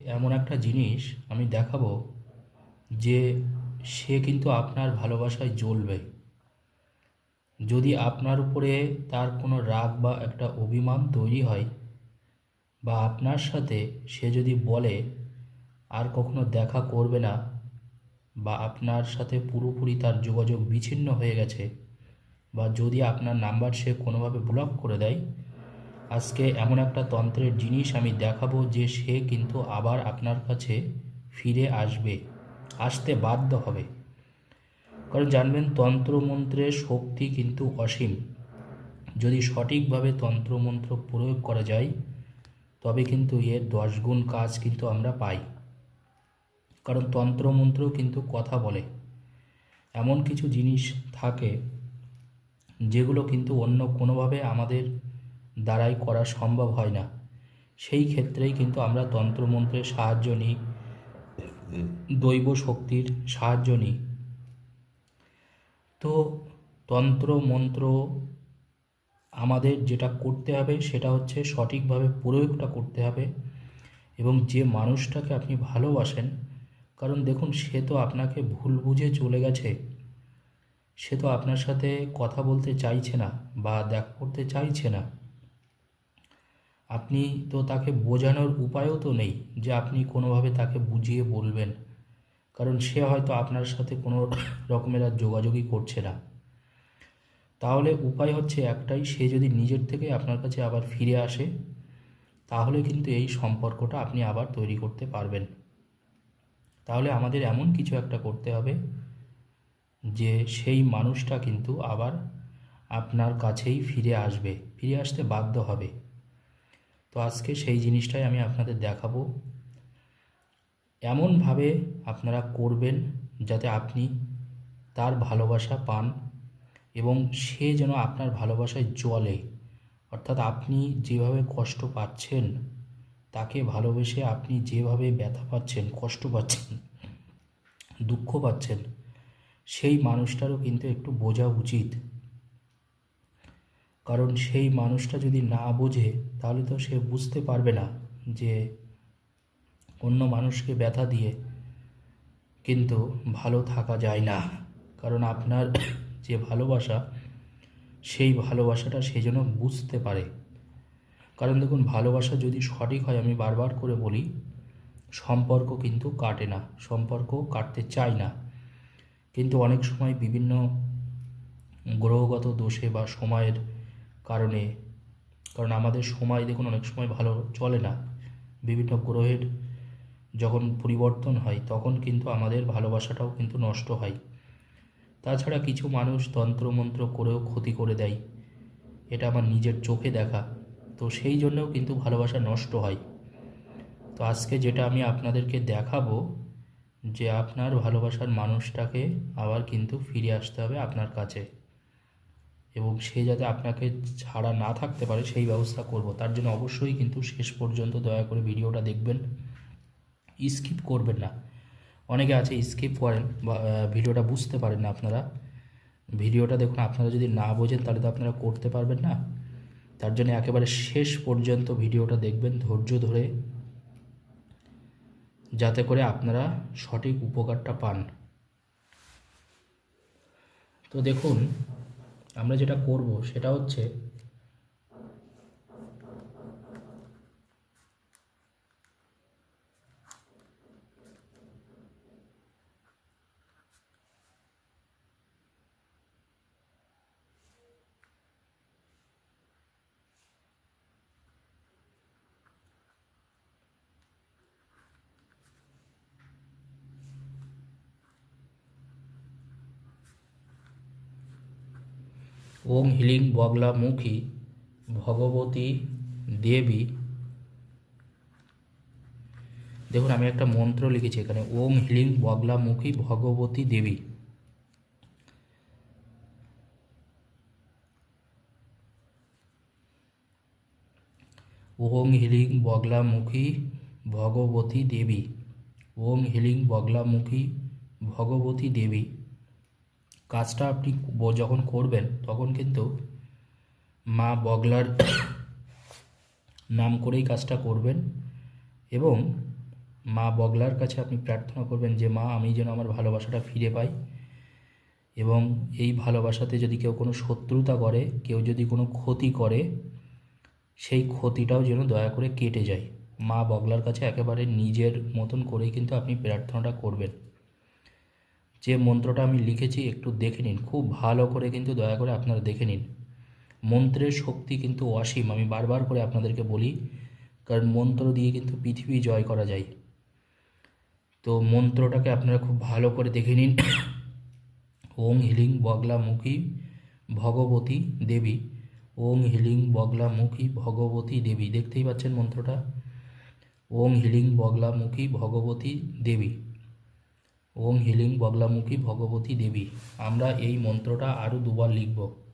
এমন একটা জিনিস আমি দেখাবো যে সে কিন্তু আপনার ভালোবাসায় জ্বলবে। যদি আপনার উপরে তার কোনো রাগ বা একটা অভিমান তৈরি হয় বা আপনার সাথে সে যদি বলে, আর কখনো দেখা করবে না বা আপনার সাথে পুরোপুরি তার যোগাযোগ বিচ্ছিন্ন হয়ে গেছে বা যদি আপনার নাম্বার সে কোনোভাবে ব্লক করে দেয় আজকে এমন একটা তন্ত্রের জিনিস আমি দেখাবো যে সে কিন্তু আবার আপনার কাছে ফিরে আসবে, আসতে বাধ্য হবে। কারণ জানবেন তন্ত্রমন্ত্রের শক্তি কিন্তু অসীম। যদি সঠিকভাবে তন্ত্রমন্ত্র প্রয়োগ করা যায়, তবে কিন্তু এর দশ গুণ কাজ কিন্তু আমরা পাই। কারণ তন্ত্রমন্ত্র কিন্তু কথা বলে। এমন কিছু জিনিস থাকে, যেগুলো কিন্তু অন্য কোনোভাবে আমাদের দ্বারাই করা সম্ভব হয় না। সেই ক্ষেত্রেই কিন্তু আমরা তন্ত্রমন্ত্রের সাহায্য নিই দৈব শক্তির সাহায্য নিই। তো তন্ত্র, মন্ত্র আমাদের যেটা করতে হবে সেটা হচ্ছে সঠিকভাবে প্রয়োগটা করতে হবে এবং যে মানুষটাকে আপনি ভালোবাসেন, কারণ দেখুন সে তো আপনাকে ভুল বুঝে চলে গেছে, সে তো আপনার সাথে কথা বলতে চাইছে না বা দেখা করতে চাইছে না। আপনি তো তাকে বোঝানোর উপায়ও তো নেই যে আপনি কোনোভাবে তাকে বুঝিয়ে বলবেন। কারণ সে হয়তো আপনার সাথে কোনো রকমের আর যোগাযোগই করছে না। তাহলে উপায় হচ্ছে একটাই, সে যদি নিজের থেকে আপনার কাছে আবার ফিরে আসে, তাহলে কিন্তু এই সম্পর্কটা আপনি আবার তৈরি করতে পারবেন। তাহলে আমাদের এমন কিছু একটা করতে হবে যে সেই মানুষটা কিন্তু আবার আপনার কাছেই ফিরে আসবে, ফিরে আসতে বাধ্য হবে। তো আজকে সেই জিনিসটাই আমি আপনাদের দেখাবো। এমনভাবে আপনারা করবেন যাতে আপনি তার ভালোবাসা পান এবং সে যেন আপনার ভালোবাসায় জ্বলে। অর্থাৎ আপনি যেভাবে কষ্ট পাচ্ছেন, তাকে ভালোবেসে আপনি যেভাবে ব্যথা পাচ্ছেন, কষ্ট পাচ্ছেন, দুঃখ পাচ্ছেন, সেই মানুষটারও কিন্তু একটু বোঝা উচিত। কারণ সেই মানুষটা যদি না বোঝে, তাহলে তো সে বুঝতে পারবে না যে অন্য মানুষকে ব্যথা দিয়ে কিন্তু ভালো থাকা যায় না। কারণ আপনার যে ভালোবাসা, সেই ভালোবাসাটা সে যেন বুঝতে পারে। কারণ দেখুন, ভালোবাসা যদি সঠিক হয়, আমি বারবার করে বলি, সম্পর্ক কিন্তু কাটে না সম্পর্ক কাটতে চায় না। কিন্তু অনেক সময় বিভিন্ন গ্রহগত দোষে বা সময়ের কারণে, কারণ আমাদের সময় দেখুন অনেক সময় ভালো চলে না। বিভিন্ন গ্রহের যখন পরিবর্তন হয়, তখন কিন্তু আমাদের ভালোবাসাটাও কিন্তু নষ্ট হয়। তাছাড়া কিছু মানুষ তন্ত্রমন্ত্র করেও ক্ষতি করে দেয়। এটা আমার নিজের চোখে দেখা। তো সেই জন্যও কিন্তু ভালোবাসা নষ্ট হয়। তো আজকে যেটা আমি আপনাদেরকে দেখাবো, যে আপনার ভালোবাসার মানুষটাকে আবার কিন্তু ফিরে আসতে হবে আপনার কাছে। এবং সে যাতে আপনাকে ছাড়া না থাকতে পারে, সেই ব্যবস্থা করব। তার জন্য অবশ্যই কিন্তু শেষ পর্যন্ত দয়া করে ভিডিওটা দেখবেন। স্কিপ করবেন না। অনেকে আছে স্কিপ করেন বা ভিডিওটা বুঝতে পারেন না আপনারা। ভিডিওটা দেখুন, আপনারা যদি না বোঝেন তাহলে তো আপনারা করতে পারবেন না। তার জন্য একেবারে শেষ পর্যন্ত ভিডিওটা দেখবেন ধৈর্য ধরে। যাতে করে আপনারা সঠিক উপকারটা পান। তো দেখুন আমরা যেটা করব সেটা হচ্ছে ওম হিলিং বগলামুখী ভগবতী দেবী। দেখুন, আমি একটা মন্ত্র লিখেছি এখানে Om healing Bagalamukhi Bhagavati Devi. Om healing Bagalamukhi Bhagavati Devi. Om healing Bagalamukhi Bhagavati Devi. কাজটা আপনি যখন করবেন, তখন কিন্তু মা বগলার নাম করেই কাজটা করবেন এবং মা বগলার কাছে আপনি প্রার্থনা করবেন যে, মা, আমি যেন আমার ভালোবাসাটা ফিরে পাই এবং এই ভালোবাসাতে যদি কেউ কোনো শত্রুতা করে, কেউ যদি কোনো ক্ষতি করে, সেই ক্ষতিটাও যেন দয়া করে কেটে যায়। মা বগলার কাছে একেবারে নিজের মতন করেই কিন্তু আপনি প্রার্থনাটা করবেন। যে মন্ত্রটা আমি লিখেছি একটু দেখে নিন, খুব ভালো করে কিন্তু দয়া করে আপনারা দেখে নিন। মন্ত্রের শক্তি কিন্তু অসীম, আমি বারবার করে আপনাদেরকে বলি, কারণ মন্ত্র দিয়ে কিন্তু পৃথিবী জয় করা যায়। তো মন্ত্রটাকে আপনারা খুব ভালো করে দেখে নিন। ওং হিলিং বগলামুখী ভগবতী দেবী। ওং হিলিং বগলামুখী ভগবতী দেবী, দেখতেই পাচ্ছেন মন্ত্রটা? ওং হিলিং বগলামুখী ভগবতী দেবী। ওং হিলিং বগলামুখী ভগবতী দেবী। আমরা এই মন্ত্রটা আরও দুবার লিখব।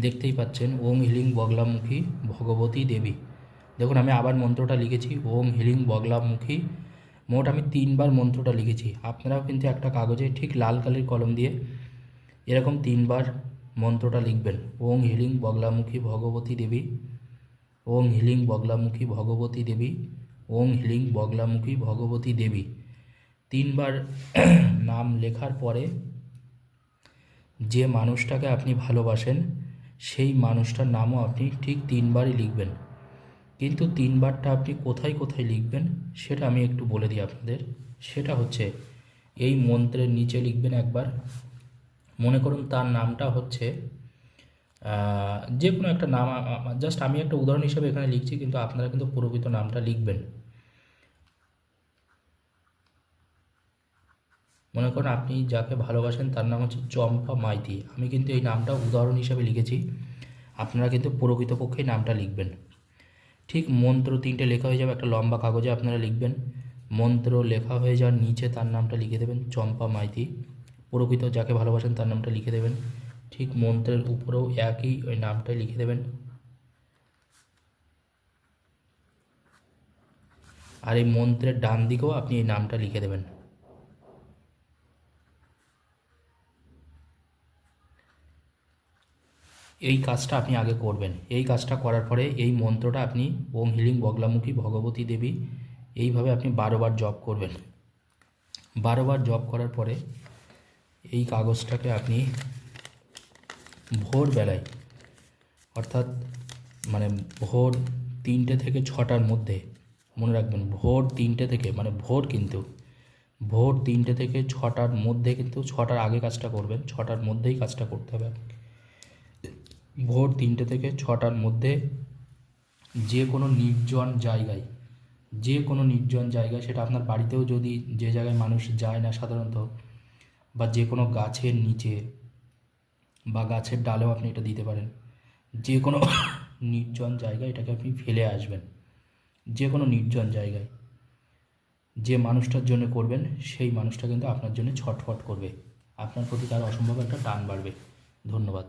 দেখতেই পাচ্ছেন, ওম হিলিং বগলামুখী ভগবতী দেবী। দেখুন, আমি আবার মন্ত্রটা লিখেছি, ওম হিলিং বগলামুখী। মোট আমি তিনবার মন্ত্রটা লিখেছি। আপনারাও কিন্তু একটা কাগজে ঠিক লাল কালির কলম দিয়ে এরকম তিনবার মন্ত্রটা লিখবেন। ওং healing Bagalamukhi Bhagavati Devi. Om healing Bagalamukhi Bhagavati Devi. Om healing Bagalamukhi Bhagavati দেবী। তিনবার নাম লেখার পরে যে মানুষটাকে আপনি ভালোবাসেন সেই মানুষটার নামও আপনি ঠিক তিনবারই লিখবেন। কিন্তু তিনবারটা আপনি কোথায় কোথায় লিখবেন সেটা আমি একটু বলে দিই আপনাদের। সেটা হচ্ছে এই মন্ত্রের নিচে লিখবেন একবার। মনে করুন তার নামটা হচ্ছে যে কোনো একটা নাম জাস্ট আমি একটা উদাহরণ হিসেবে এখানে লিখছি, কিন্তু আপনারা কিন্তু প্রকৃত নামটা লিখবেন। মনে করুন আপনি যাকে ভালোবাসেন তার নাম হচ্ছে চম্পা মাইতি। আমি কিন্তু এই নামটা উদাহরণ হিসেবে লিখেছি। আপনারা কিন্তু প্রকৃতপক্ষে নামটা লিখবেন। ঠিক মন্ত্র তিনটে লেখা হয়ে যাবে, একটা লম্বা কাগজে আপনারা লিখবেন। মন্ত্র লেখা হয়ে যাওয়ার নিচে তার নামটা লিখে দেবেন, চম্পা মাইতি। প্রকৃত যাকে ভালোবাসেন তার নামটা লিখে দেবেন। ঠিক মন্ত্রের উপরেও একই ওই নামটাই লিখে দেবেন। আর এই মন্ত্রের ডান দিকেও আপনি এই নামটা লিখে দেবেন। এই কাজটা আপনি আগে করবেন। এই কাজটা করার পরে এই মন্ত্রটা আপনি ওম হিলিং বগলামুখী ভগবতী দেবী এইভাবে আপনি বারোবার জপ করবেন। বারোবার জপ করার পরে এই কাগজটাকে আপনি ভোরবেলায়, অর্থাৎ মানে ভোর তিনটে থেকে ছটার মধ্যে, মনে রাখবেন ভোর তিনটে থেকে মানে ভোর কিন্তু, ভোর তিনটে থেকে ছটার মধ্যে কিন্তু, ছটার আগে কাজটা করবেন, ছটার মধ্যেই কাজটা করতে হবে। আপনাকে ভোর তিনটে থেকে ছটার মধ্যে যে কোনো নির্জন জায়গায়, যে কোনো নির্জন জায়গায়, সেটা আপনার বাড়িতেও যদি যে জায়গায় মানুষ যায় না সাধারণত, বা যে কোনো গাছের নিচে বা গাছের ডালেও আপনি এটা দিতে পারেন। যে কোনো নির্জন জায়গায় এটাকে আপনি ফেলে আসবেন। যে কোনো নির্জন জায়গায়। যে মানুষটার জন্য করবেন, সেই মানুষটা কিন্তু আপনার জন্য ছটফট করবে। আপনার প্রতি তার অসম্ভব একটা টান বাড়বে। ধন্যবাদ।